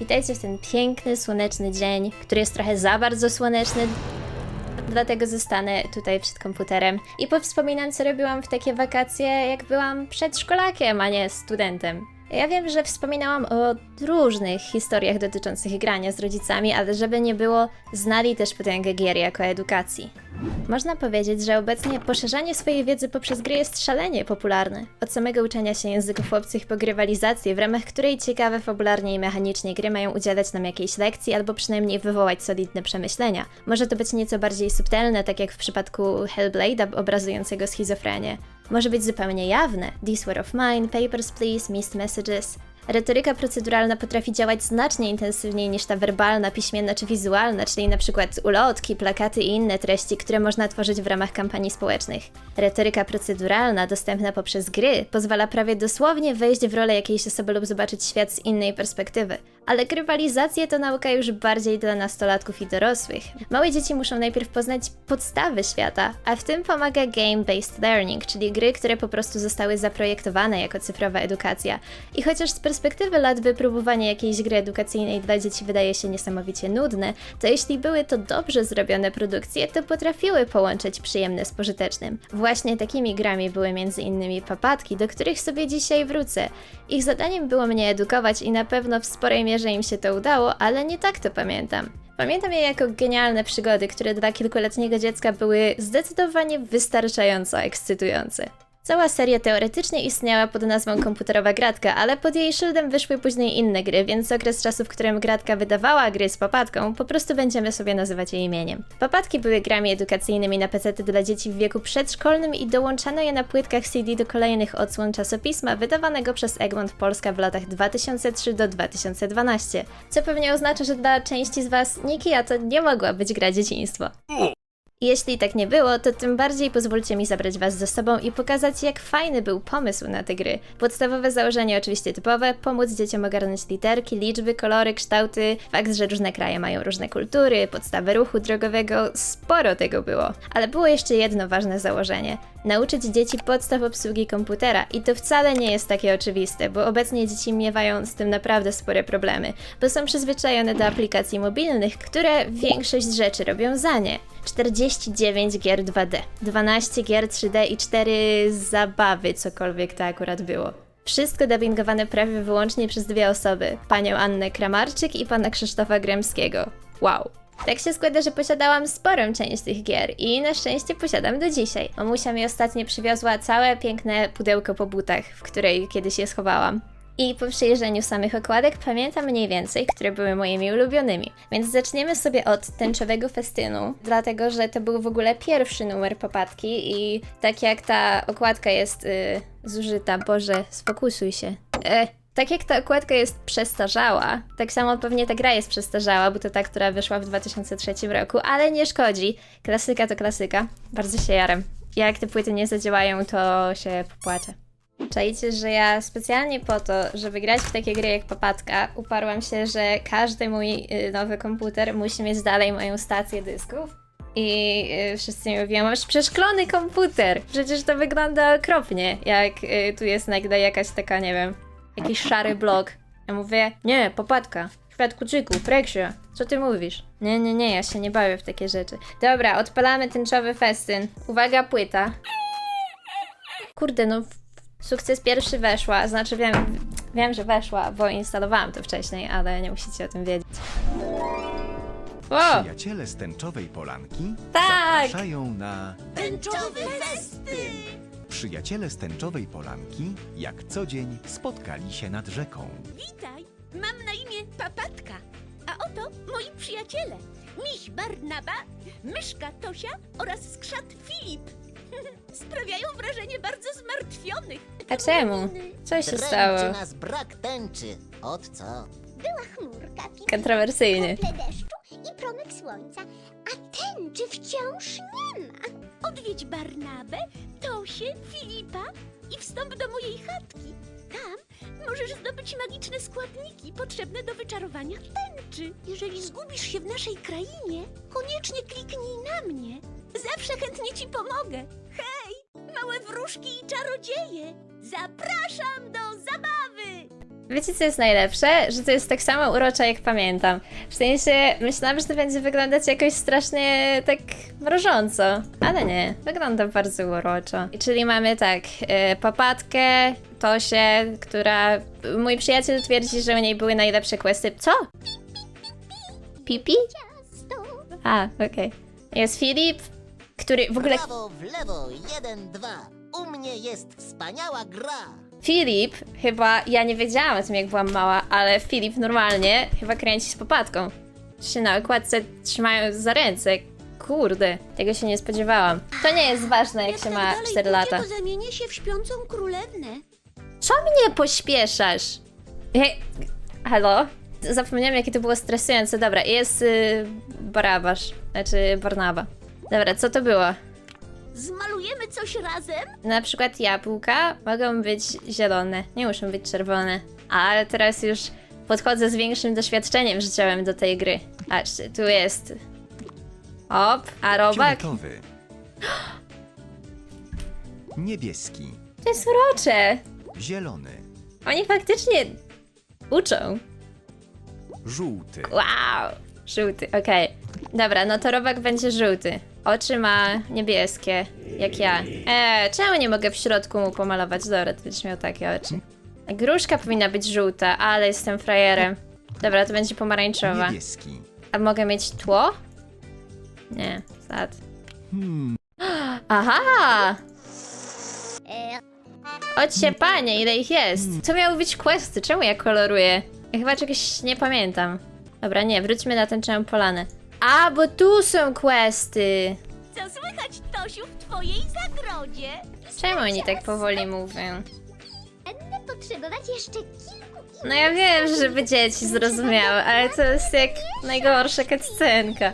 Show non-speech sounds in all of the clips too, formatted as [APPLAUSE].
Witajcie w ten piękny, słoneczny dzień, który jest trochę za bardzo słoneczny. Dlatego zostanę tutaj przed komputerem i powspominam, co robiłam w takie wakacje, jak byłam przedszkolakiem, a nie studentem. Ja wiem, że wspominałam o różnych historiach dotyczących grania z rodzicami, ale żeby nie było, znali też potęgę gier jako edukacji. Można powiedzieć, że obecnie poszerzanie swojej wiedzy poprzez gry jest szalenie popularne. Od samego uczenia się języków obcych po grywalizację, w ramach której ciekawe fabularnie i mechanicznie gry mają udzielać nam jakiejś lekcji albo przynajmniej wywołać solidne przemyślenia. Może to być nieco bardziej subtelne, tak jak w przypadku Hellblade'a obrazującego schizofrenię. Może być zupełnie jawne. This War of Mine, Papers, Please, Missed Messages. Retoryka proceduralna potrafi działać znacznie intensywniej niż ta werbalna, piśmienna czy wizualna, czyli przykład ulotki, plakaty i inne treści, które można tworzyć w ramach kampanii społecznych. Retoryka proceduralna, dostępna poprzez gry, pozwala prawie dosłownie wejść w rolę jakiejś osoby lub zobaczyć świat z innej perspektywy. Ale grywalizacje to nauka już bardziej dla nastolatków i dorosłych. Małe dzieci muszą najpierw poznać podstawy świata, a w tym pomaga game-based learning, czyli gry, które po prostu zostały zaprojektowane jako cyfrowa edukacja. I chociaż z perspektywy lat wypróbowanie jakiejś gry edukacyjnej dla dzieci wydaje się niesamowicie nudne, to jeśli były to dobrze zrobione produkcje, to potrafiły połączyć przyjemne z pożytecznym. Właśnie takimi grami były m.in. papatki, do których sobie dzisiaj wrócę. Ich zadaniem było mnie edukować i na pewno w sporej mierze im się to udało, ale nie tak to pamiętam. Pamiętam je jako genialne przygody, które dla kilkuletniego dziecka były zdecydowanie wystarczająco ekscytujące. Cała seria teoretycznie istniała pod nazwą komputerowa gratka, ale pod jej szyldem wyszły później inne gry, więc okres czasu, w którym gratka wydawała gry z papatką, po prostu będziemy sobie nazywać jej imieniem. Papatki były grami edukacyjnymi na PC dla dzieci w wieku przedszkolnym i dołączano je na płytkach CD do kolejnych odsłon czasopisma wydawanego przez Egmont Polska w latach 2003 do 2012. Co pewnie oznacza, że dla części z Was Nikija to nie mogła być gra dzieciństwo. Jeśli tak nie było, to tym bardziej pozwólcie mi zabrać Was ze sobą i pokazać, jak fajny był pomysł na te gry. Podstawowe założenie oczywiście typowe, pomóc dzieciom ogarnąć literki, liczby, kolory, kształty, fakt, że różne kraje mają różne kultury, podstawy ruchu drogowego, sporo tego było. Ale było jeszcze jedno ważne założenie. Nauczyć dzieci podstaw obsługi komputera i to wcale nie jest takie oczywiste, bo obecnie dzieci miewają z tym naprawdę spore problemy, bo są przyzwyczajone do aplikacji mobilnych, które większość rzeczy robią za nie. 49 gier 2D, 12 gier 3D i 4 zabawy, cokolwiek to akurat było. Wszystko dubbingowane prawie wyłącznie przez dwie osoby, panią Annę Kramarczyk i pana Krzysztofa Gremskiego. Wow. Tak się składa, że posiadałam sporą część tych gier i na szczęście posiadam do dzisiaj. Mamusia mi ostatnio przywiozła całe piękne pudełko po butach, w której kiedyś je schowałam. I po przejrzeniu samych okładek pamiętam mniej więcej, które były moimi ulubionymi. Więc zaczniemy sobie od tęczowego festynu, dlatego że to był w ogóle pierwszy numer popatki i tak jak ta okładka jest y, zużyta, Boże, sfokusuj się. E, tak jak ta okładka jest przestarzała, tak samo pewnie ta gra jest przestarzała, bo to ta, która wyszła w 2003 roku, ale nie szkodzi. Klasyka to klasyka. Bardzo się jaram. Jak te płyty nie zadziałają, to się popłaczę. Czajcie, że ja specjalnie po to, żeby grać w takie gry jak Papatka, uparłam się, że każdy mój y, nowy komputer musi mieć dalej moją stację dysków. I y, wszyscy mi mówią, masz przeszklony komputer! Przecież to wygląda okropnie, jak y, tu jest nagle jakaś taka, nie wiem, jakiś szary blok. Ja mówię, nie, Papatka, świat kuczyku, preksia, co ty mówisz? Nie, nie, nie, ja się nie bawię w takie rzeczy. Dobra, odpalamy tęczowy festyn. Uwaga, płyta. Kurde, no Sukces pierwszy weszła, znaczy wiem, wiem, że weszła, bo instalowałam to wcześniej, ale nie musicie o tym wiedzieć. O! Przyjaciele z tęczowej polanki Tak! zapraszają na Tęczowy festyn! Przyjaciele z tęczowej polanki jak co dzień spotkali się nad rzeką. Witaj, mam na imię Papatka, a oto moi przyjaciele. Miś Barnaba, myszka Tosia oraz skrzat Filip. Sprawiają wrażenie bardzo zmartwionych. A czemu? Co się stało? Dręczy nas brak tęczy. Od co? Była chmurka, Kontrowersyjny. krople deszczu i promyk słońca, a tęczy wciąż nie ma. Odwiedź Barnabę, Tosię, Filipa i wstąp do mojej chatki. Tam możesz zdobyć magiczne składniki potrzebne do wyczarowania tęczy. Jeżeli zgubisz się w naszej krainie, koniecznie kliknij na mnie. Zawsze chętnie ci pomogę. Wróżki i czarodzieje! Zapraszam do zabawy! Wiecie, co jest najlepsze? Że to jest tak samo urocze, jak pamiętam. W sensie, myślałam, że to będzie wyglądać jakoś strasznie tak mrożąco, ale nie. Wygląda bardzo uroczo. I Czyli mamy tak, y, papatkę, Tosię, która... Mój przyjaciel twierdzi, że u niej były najlepsze questy. Co? Pipi? Ciasto. A, okej. Jest Filip, który w ogóle... Prawo w lewo, jeden, dwa. U mnie jest wspaniała gra. Filip, chyba, ja nie wiedziałam o tym jak byłam mała, ale Filip normalnie chyba kręci z popatką. Się na okładce trzymają za ręce. Kurde, tego się nie spodziewałam. To nie jest ważne jak się ma dalej 4 pójdzie, lata. to zamienię się w śpiącą królewnę. Co mnie pośpieszasz? Hej, halo? Zapomniałam jakie to było stresujące. Dobra, jest y, Barabasz, znaczy Barnaba. Dobra, co to było? Zmalujemy coś razem? Na przykład jabłka mogą być zielone, nie muszą być czerwone. Ale teraz już podchodzę z większym doświadczeniem życiowym do tej gry. Patrzcie, tu jest. Op, a robak. Fioletowy. Niebieski. To jest urocze. Zielony. Oni faktycznie uczą. Żółty. Wow! Żółty, okej. Dobra, no to robak będzie żółty. Oczy ma niebieskie, jak ja. Eee, czemu nie mogę w środku mu pomalować? Dobra, to będziesz miał takie oczy. Gruszka powinna być żółta, ale jestem frajerem. Dobra, to będzie pomarańczowa. Niebieski. A mogę mieć tło? Nie, sad. Hmm. [GASPS] Aha! Chodźcie panie, ile ich jest? Co miały być questy? Czemu ja koloruję? Ja chyba czegoś nie pamiętam. Dobra, nie, wróćmy na tęczą polanę. A, bo tu są questy! Co słychać, Tosiu, w twojej zagrodzie? Czemu oni tak powoli mówią? będę potrzebować jeszcze kilku No ja wiem, żeby dzieci zrozumiały, ale to jest jak najgorsza cutscenka.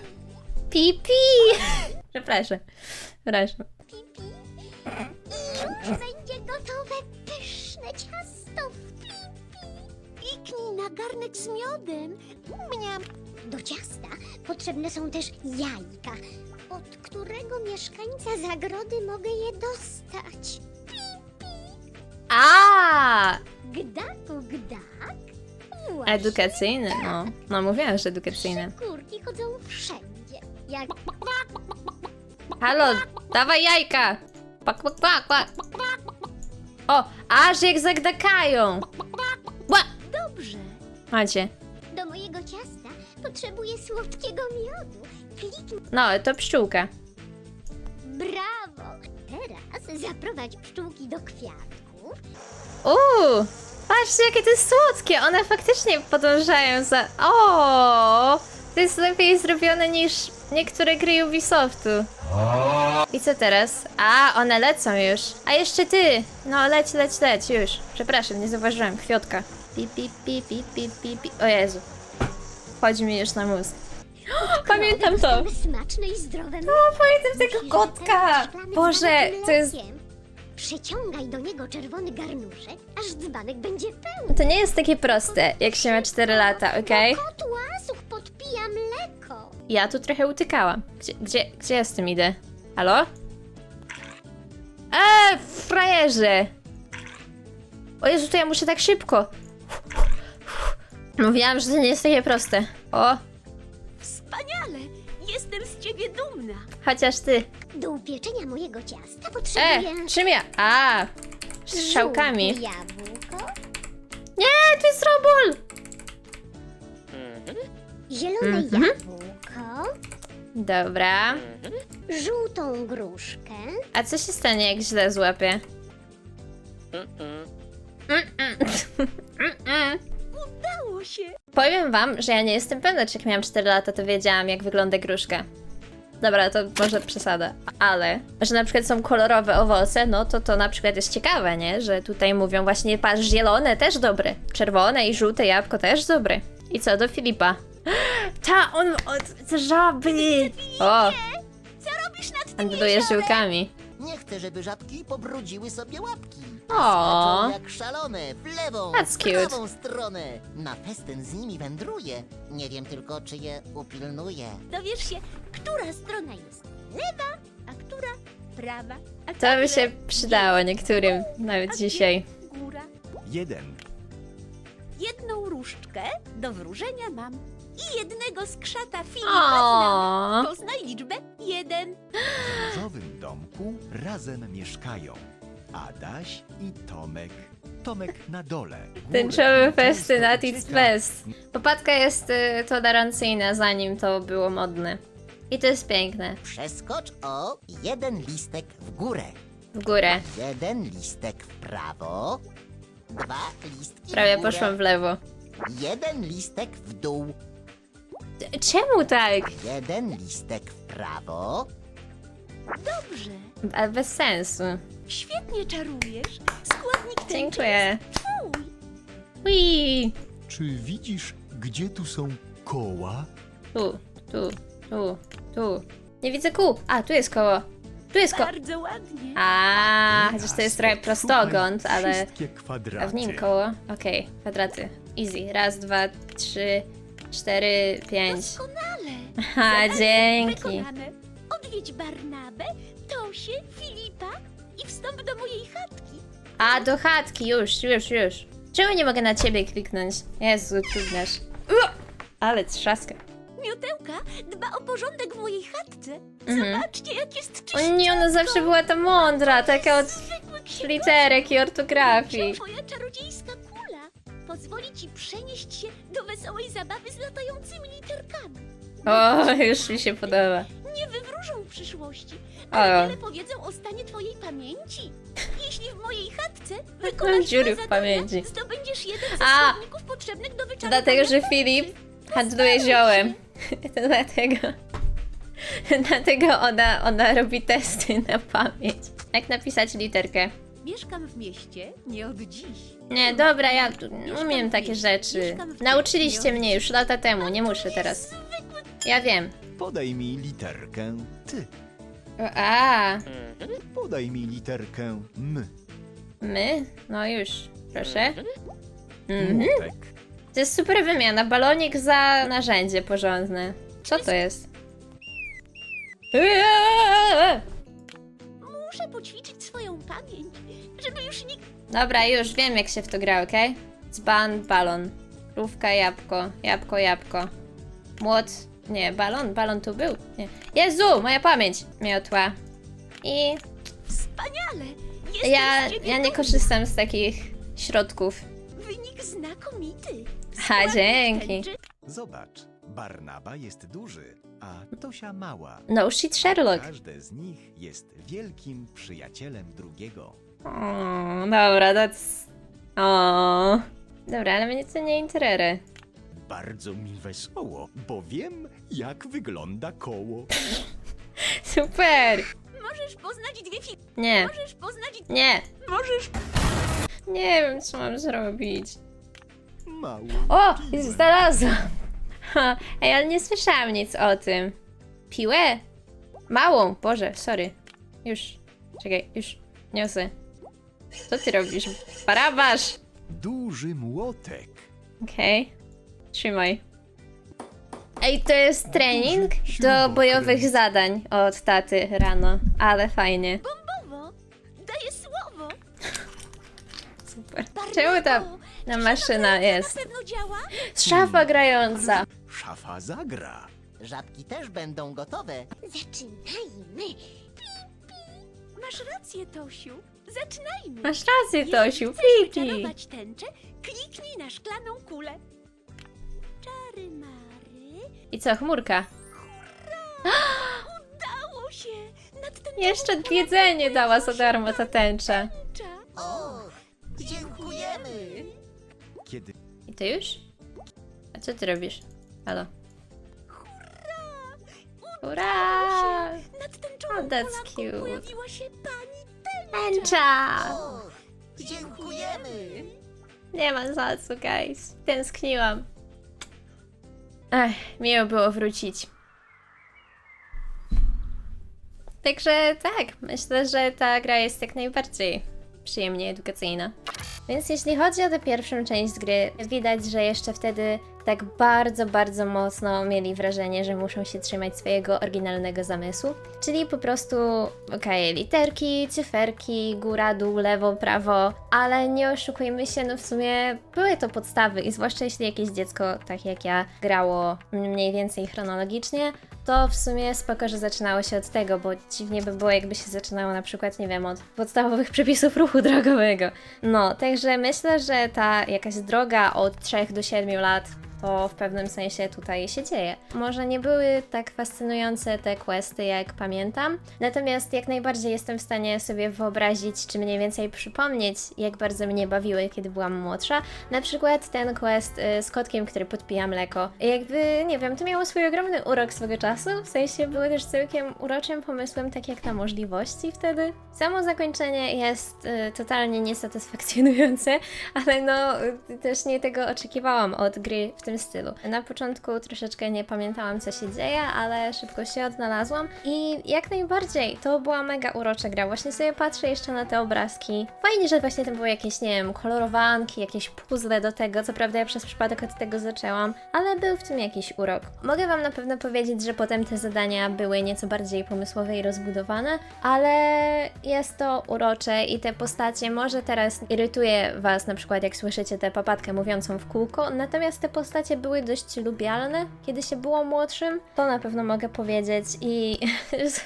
Pipi! Przepraszam. Przepraszam. pipi. I już będzie gotowe pyszne ciasto w pipi. Piknij na garnek z miodem. Mniam. Do ciasta potrzebne są też jajka, od którego mieszkańca zagrody mogę je dostać. A! Gdaku, gdak. Właśnie. Edukacyjny, no. No mówiłam, że edukacyjny. Kurki chodzą wszędzie. Jak Halo, dawaj jajka! Pak, pak, pak, pak. O, aż jak zagdakają! Ła! Dobrze. Macie. Potrzebuję słodkiego miodu. Kliknij. No, to pszczółka. Brawo! Teraz zaprowadź pszczółki do kwiatków. Uuu! Patrzcie, jakie to jest słodkie! One faktycznie podążają za... O! To jest lepiej zrobione niż niektóre gry Ubisoftu. I co teraz? A, one lecą już. A jeszcze ty! No, leć, leć, leć, już. Przepraszam, nie zauważyłem. Kwiatka. Pi, pi, pi, pi, pi, pi, pi. O Jezu. Chodzi mi już na mózg. [GASPS] Pamiętam to! Smaczne i zdrowe O, pamiętam tego kotka! Boże, to jest... Przyciągaj do niego czerwony garnuszek, aż dzbanek będzie pełny. To nie jest takie proste, jak się ma 4 lata, okej? Kot łasuch podpija mleko. Ja tu trochę utykałam. Gdzie, gdzie, gdzie ja z tym idę? Halo? Eee, frajerze! O Jezu, to ja muszę tak szybko. Mówiłam, że to nie jest takie proste. O, Wspaniale. Jestem z ciebie dumna. chociaż ty. Do upieczenia mojego ciasta E, potrzebuję czym ja? A, z strzałkami. żółte jabłko, Nie, to jest robol! zielone Mhm. jabłko, Dobra. żółtą gruszkę, A co się stanie, jak źle złapię? Mm-mm. Mm-mm. [LAUGHS] Udało się. Powiem wam, że ja nie jestem pewna, czy jak miałam 4 lata, to wiedziałam, jak wygląda gruszka. Dobra, to może przesada, ale że na przykład są kolorowe owoce, no to to na przykład jest ciekawe, nie? Że tutaj mówią właśnie, patrz, zielone też dobre, czerwone i żółte jabłko też dobre. I co, do Filipa? [GASPS] Ta, on od żaby! O, Co robisz nad tym handluje jeziorem? żyłkami. Nie chcę, żeby żabki pobrudziły sobie łapki. O. Skaczą jak szalone, w lewą, That's w cute. prawą stronę. Na festyn z nimi wędruję. Nie wiem tylko, czy je upilnuję. Dowiesz się, która strona jest lewa, a która prawa. A To by się przydało niektórym, nawet dzisiaj. góra. Jeden. jedną różdżkę, do wróżenia mam. I jednego skrzata Filipa znam. O, Poznaj liczbę jeden. W różowym domku razem mieszkają Adaś i Tomek. Tomek na dole. górę. tęczowy festyn Często at its ucieka. best. Popadka jest y, tolerancyjna, zanim to było modne. I to jest piękne. Przeskocz o jeden listek w górę. W górę. Jeden listek w prawo. Dwa listki Prawie w górę. poszłam w lewo. Jeden listek w dół. Czemu tak? Jeden listek w prawo. Dobrze. A bez sensu. Świetnie czarujesz. Składnik tęczy Dziękuję. jest twój. Ui. Czy widzisz, gdzie tu są koła? Tu, tu, tu, tu. Nie widzę kół. A, tu jest koło. Tu jest koło. Bardzo ładnie. A, Teraz chociaż to jest trochę prostokąt, ale... Wszystkie kwadraty. A w nim koło. Okej, kwadraty. Easy. Raz, dwa, trzy, cztery, pięć. Doskonale. [LAUGHS] Ha, Zadanie dzięki. Wykonane. Odwiedź Barnabę, Tosię, Filipa i wstąp do mojej chatki. A, do chatki, już, już, już. Czemu nie mogę na ciebie kliknąć? Jezu, trudniasz. Ale trzaskę. Miotełka dba o porządek w mojej chatce. Mhm. Zobaczcie, jak jest O czysto. nie, ona zawsze była ta mądra, taka od Zwykły księgowy. literek i ortografii. Pozwoli ci przenieść się do wesołej zabawy z latającymi literkami. O, już mi się podoba. Nie wywróżą przyszłości, O. ale wiele powiedzą o stanie twojej pamięci. Jeśli w mojej chatce wykonasz dziury te w zadania, pamięci. zdobędziesz jeden ze A. składników potrzebnych do wyczarowania Dlatego, że. Filip handluje ziołem. To [LAUGHS] dlatego. Dlatego ona, ona robi testy na pamięć. Jak napisać literkę? Mieszkam w mieście nie od dziś. Nie, dobra, ja tu umiem takie rzeczy. Nauczyliście mnie już lata temu, nie muszę teraz. Ja wiem. Podaj mi literkę ty. A, Podaj mi literkę m. my? No już, proszę. Mhm. Młotek. To jest super wymiana. Balonik za narzędzie porządne. Co to jest? Eee! muszę poćwiczyć swoją pamięć, żeby już nikt Dobra, już wiem jak się w to gra, okej? Dzban, balon. Krówka, jabłko, jabłko, jabłko. Młot, nie, balon, balon tu był. Nie. Jezu, moja pamięć miotła. I wspaniale. Jestem ja, z ciebie ja nie korzystam z takich środków. Wynik znakomity. Ha, dzięki. tęczy Zobacz, Barnaba jest duży, a Tosia mała. No shit Sherlock. Każde z nich jest wielkim przyjacielem drugiego. O, dobra, that's... O. Dobra, ale mnie to nie interesuje. Bardzo mi wesoło, bo wiem, jak wygląda koło. [LAUGHS] Super! Możesz poznać dwie fi... Nie, Możesz poznać... nie, Możesz... nie wiem co mam zrobić. Mało. O, znalazłam! Ha, Ej, ale nie słyszałam nic o tym. Piłę? Małą, Boże, sorry. Już, czekaj, już niosę. Co ty robisz? Barabasz! Duży młotek. Okej, trzymaj. Ej, to jest trening do bojowych zadań od taty rano, ale fajnie. Bombowo. Daję słowo. Super. Czemu ta to maszyna na jest? pewno działa? Szafa grająca. Szafa zagra. Żabki też będą gotowe. Zaczynajmy. Masz rację, Tosiu. Zaczynajmy. Masz rację, Jeśli Tosiu. Pipi. wyczarować tęczę, kliknij na szklaną kulę. Czary mary. I co, chmurka? Udało się! Nad ten Jeszcze jedzenie dała za darmo ta tęcza. tęcza. O, dziękujemy. Kiedy I to już? A co ty robisz? Halo. Ura! Nad tęczą Oh, that's cute. pojawiła się pani Tęcza! O, dziękujemy. Nie ma za co, guys. Tęskniłam. Ech, miło było wrócić. Także tak, myślę, że ta gra jest jak najbardziej przyjemnie edukacyjna. Więc jeśli chodzi o tę pierwszą część gry, widać, że jeszcze wtedy tak bardzo, bardzo mocno mieli wrażenie, że muszą się trzymać swojego oryginalnego zamysłu. Czyli po prostu, okej, literki, cyferki, góra, dół, lewo, prawo, ale nie oszukujmy się, no w sumie były to podstawy i zwłaszcza jeśli jakieś dziecko, tak jak ja, grało mniej więcej chronologicznie, to w sumie spoko, że zaczynało się od tego, bo dziwnie by było, jakby się zaczynało na przykład, nie wiem, od podstawowych [LAUGHS] przepisów ruchu drogowego. No, także myślę, że ta jakaś droga od 3 do 7 lat to w pewnym sensie tutaj się dzieje. Może nie były tak fascynujące te questy, jak pamiętam, natomiast jak najbardziej jestem w stanie sobie wyobrazić, czy mniej więcej przypomnieć, jak bardzo mnie bawiły, kiedy byłam młodsza. Na przykład ten quest y, z kotkiem, który podpija mleko. Jakby, nie wiem, to miało swój ogromny urok swego czasu, w sensie było też całkiem uroczym pomysłem, tak jak na możliwości wtedy. Samo zakończenie jest y, totalnie niesatysfakcjonujące, [LAUGHS] ale no y, też nie tego oczekiwałam od gry w tym stylu. Na początku troszeczkę nie pamiętałam co się dzieje, ale szybko się odnalazłam i jak najbardziej to była mega urocza gra. Właśnie sobie patrzę jeszcze na te obrazki. Fajnie, że właśnie tam były jakieś, nie wiem, kolorowanki, jakieś puzzle do tego. Co prawda ja przez przypadek od tego zaczęłam, ale był w tym jakiś urok. Mogę Wam na pewno powiedzieć, że potem te zadania były nieco bardziej pomysłowe i rozbudowane, ale jest to urocze i te postacie może teraz irytuje Was na przykład jak słyszycie tę papatkę mówiącą w kółko, natomiast te postacie były dość lubialne, kiedy się było młodszym. To na pewno mogę powiedzieć i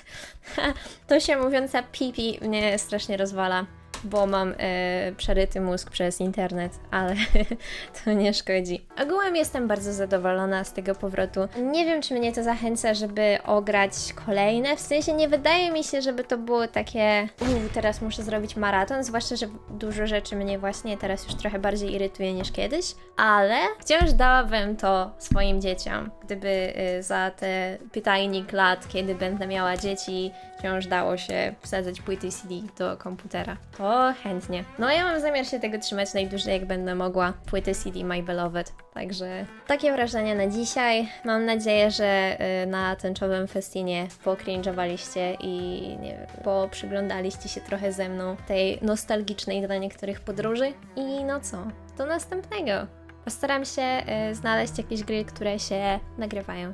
[LAUGHS] to się mówiąca pipi mnie strasznie rozwala. Bo mam e, przeryty mózg przez internet, ale [LAUGHS] to nie szkodzi. Ogółem jestem bardzo zadowolona z tego powrotu. Nie wiem, czy mnie to zachęca, żeby ograć kolejne. W sensie nie wydaje mi się, żeby to było takie. Uuu, teraz muszę zrobić maraton, zwłaszcza, że dużo rzeczy mnie właśnie teraz już trochę bardziej irytuje niż kiedyś, ale wciąż dałabym to swoim dzieciom. Gdyby y, za te pytajnik lat, kiedy będę miała dzieci, wciąż dało się wsadzać płyty CD do komputera. To chętnie. No ja mam zamiar się tego trzymać najdłużej jak będę mogła. Płyty CD My Beloved. Także takie wrażenia na dzisiaj. Mam nadzieję, że y, na tęczowym festinie pokrinżowaliście i nie wiem, poprzyglądaliście się trochę ze mną tej nostalgicznej dla niektórych podróży. I no co? Do następnego! Postaram się y, znaleźć jakieś gry, które się nagrywają.